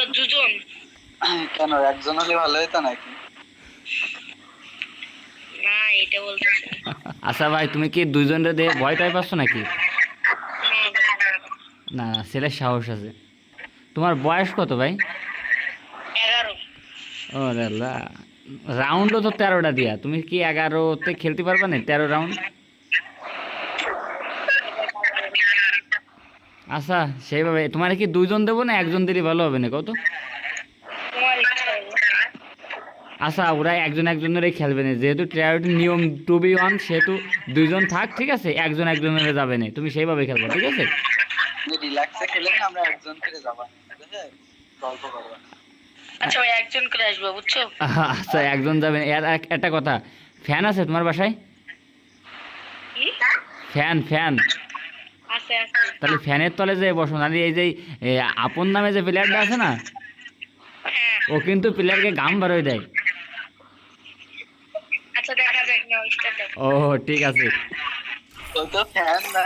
আমরা দুজন। কেন? একজন হলে ভালো হতো নাকি? না এটা বলতেছি আচ্ছা ভাই তুমি কি দুইজনের দিয়ে ভয় টাই পাচ্ছ নাকি? না, ছেলের সাহস আছে। তোমার বয়স কত ভাই? ও রাউন্ডও তো তেরোটা দিয়া। তুমি কি এগারোতে খেলতে পারবে না? তেরো রাউন্ড? আচ্ছা সেইভাবে। তোমার কি দুইজন দেবো না একজন দিলে ভালো হবে না? কত তোমার ইচ্ছা হলো। আচ্ছা ওরা একজন একজনেরই খেলবে না। যেহেতু ট্রায়োটির নিয়ম টু বি ওয়ান সেহেতু দুইজন থাক ঠিক আছে? একজন একজনের যাবে না। তুমি সেইভাবে খেলবে ঠিক আছে? রিল্যাক্সে খেলে আমরা একজন করে যাবা। গল্প করব। আচ্ছা ভাই একজন করে আসব বুঝছ? আচ্ছা একজন যাবে না। একটা কথা। ফ্যান আছে তোমার বাসায়? Fan fan. তাহলে ফ্যানের তলে যে বসো না এই যে আপন নামে যে প্লেয়ারটা আছে না হ্যাঁ। ও কিন্তু প্লেয়ারকে গাম বারোয় দেয়। আচ্ছা দেখা যাক না স্টার্ট ও ঠিক আছে। তো তো ফ্যান না